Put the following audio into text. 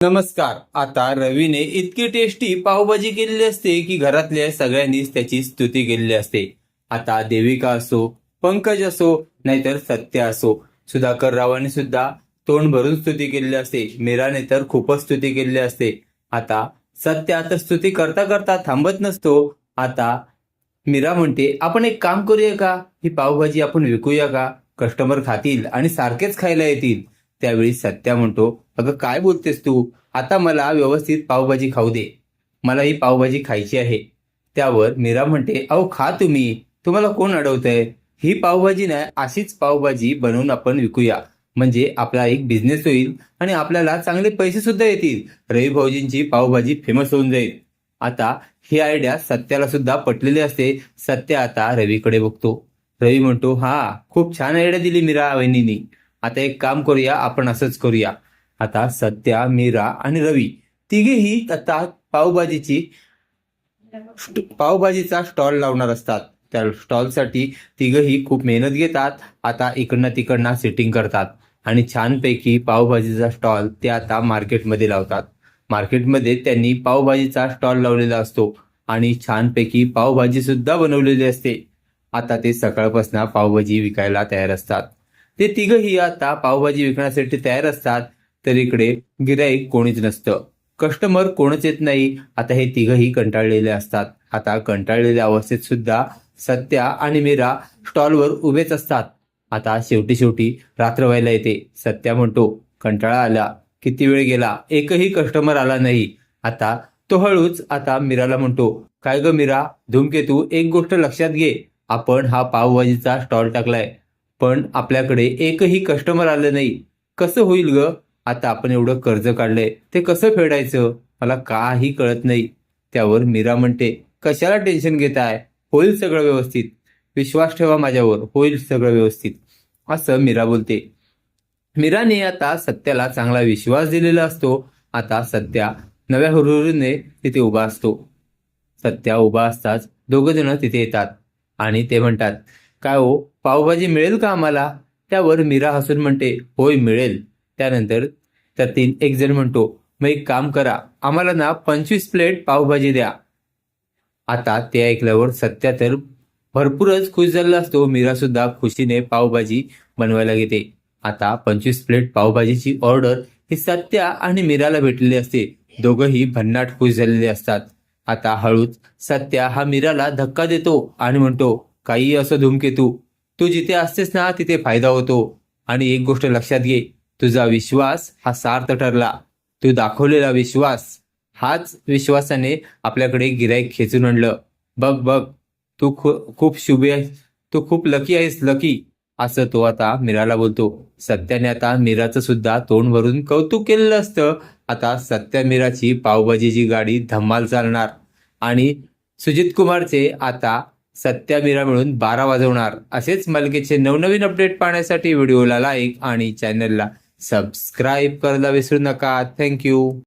नमस्कार आता रवीने इतकी टेस्टी पावभाजी केलेली असते की घरातल्या सगळ्यांनीच त्याची स्तुती केलेली असते. आता देविका असो पंकज असो नाहीतर सत्य असो सुधाकर रावाने सुद्धा तोंड भरून स्तुती केलेली असते. मीराने तर खूपच स्तुती केलेली असते. आता सत्य आता स्तुती करता करता थांबत नसतो. आता मीरा म्हणते आपण एक काम करूया का? ही पावभाजी आपण विकूया का? कस्टमर खातील आणि सारखेच खायला येतील. त्यावेळी सत्या म्हणतो अगं काय बोलतेस तू? आता मला व्यवस्थित पावभाजी खाऊ दे. मला ही पावभाजी खायची आहे. त्यावर मीरा म्हणते अहो खा तुम्ही. तुम्हाला कोण अडवतंय? ही पावभाजी नाही अशीच पावभाजी बनवून आपण विकूया. म्हणजे आपला एक बिझनेस होईल आणि आपल्याला चांगले पैसे सुद्धा येतील. रवी भाऊजींची पावभाजी फेमस होऊन जाईल. आता ही आयडिया सत्याला सुद्धा पटलेली असते. सत्य आता रवीकडे बघतो. रवी म्हणतो हा खूप छान आयडिया दिली मीरा वहिनीनी. आता एक काम करूया आपण असंच करूया. आता सत्या मीरा आणि रवी तिघेही आता पावभाजीची पावभाजीचा स्टॉल लावणार असतात. त्या स्टॉलसाठी तिघही खूप मेहनत घेतात. आता इकडनं तिकडनं सिटिंग करतात. आणि छानपैकी पावभाजीचा स्टॉल ते आता मार्केटमध्ये लावतात. मार्केटमध्ये त्यांनी पावभाजीचा स्टॉल लावलेला असतो. आणि छानपैकी पावभाजी सुद्धा बनवलेली असते. आता ते सकाळपासून पावभाजी विकायला तयार असतात. ते तिघही आता पावभाजी विकण्यासाठी तयार असतात तर इकडे गिराईक कोणीच नसतं. कस्टमर कोणच येत नाही. आता हे तिघही कंटाळलेले असतात. आता कंटाळलेल्या अवस्थेत सुद्धा सत्या आणि मीरा स्टॉलवर उभेच असतात. आता शेवटी शेवटी रात्र व्हायला येते. सत्या म्हणतो कंटाळा आला. किती वेळ गेला? एकही कस्टमर आला नाही. आता तो हळूच आता मीराला म्हणतो काय ग मीरा? धूमकेतू एक गोष्ट लक्षात घे. आपण हा पावभाजीचा स्टॉल टाकलाय. पण आपल्याकडे एकही कस्टमर आलं नाही. कसं होईल ग? आता आपण एवढं कर्ज काढलंय. ते कसं फेडायचं? मला काही कळत नाही. त्यावर मीरा म्हणते कशाला टेन्शन घेताय? होईल सगळं व्यवस्थित. विश्वास ठेवा माझ्यावर. होईल सगळं व्यवस्थित. असं मीरा बोलते. मीराने आता सत्याला चांगला विश्वास दिलेला असतो. आता सत्या नव्या हुरहुरीने तिथे उभा असतो. सत्या उभा असताच दोघ जण तिथे येतात आणि ते म्हणतात काय हो पावभाजी मिळेल का आम्हाला? त्यावर मीरा हसून म्हणते होय मिळेल. त्यानंतर त्यातील एक जण म्हणतो मग एक काम करा आम्हाला ना पंचवीस प्लेट पावभाजी द्या. आता ते ऐकल्यावर सत्या तर भरपूरच खुश झालेला असतो. मीरा सुद्धा खुशीने पावभाजी बनवायला घेते. आता पंचवीस प्लेट पावभाजीची ऑर्डर ही सत्या आणि मीराला भेटलेली असते. दोघंही भन्नाट खुश झालेले असतात. आता हळूच सत्या हा मीराला धक्का देतो आणि म्हणतो काही असं धुमकेतू तू. जिथे असतेस ना तिथे फायदा होतो. आणि एक गोष्ट लक्षात घे तुझा विश्वास हा सार्थ ठरला. तू दाखवलेला विश्वास हाच विश्वासाने आपल्याकडे गिराईक खेचून आणलं. बघ बघ तू खू खूप शुभ आहेस तू खूप लकी आहेस लकी असं तो आता मीराला बोलतो. सत्याने आता मीराचं सुद्धा तोंड भरून कौतुक केलेलं असतं. आता सत्या मीराची पावभाजीची गाडी धम्माल चालणार. आणि सुजित कुमारचे आता सत्या मीरा मिळून बारा वाजवणार. असेच मालिकेचे नवनवीन अपडेट पाहण्यासाठी व्हिडिओला लाईक आणि चॅनलला सबस्क्राईब करायला विसरू नका. थँक्यू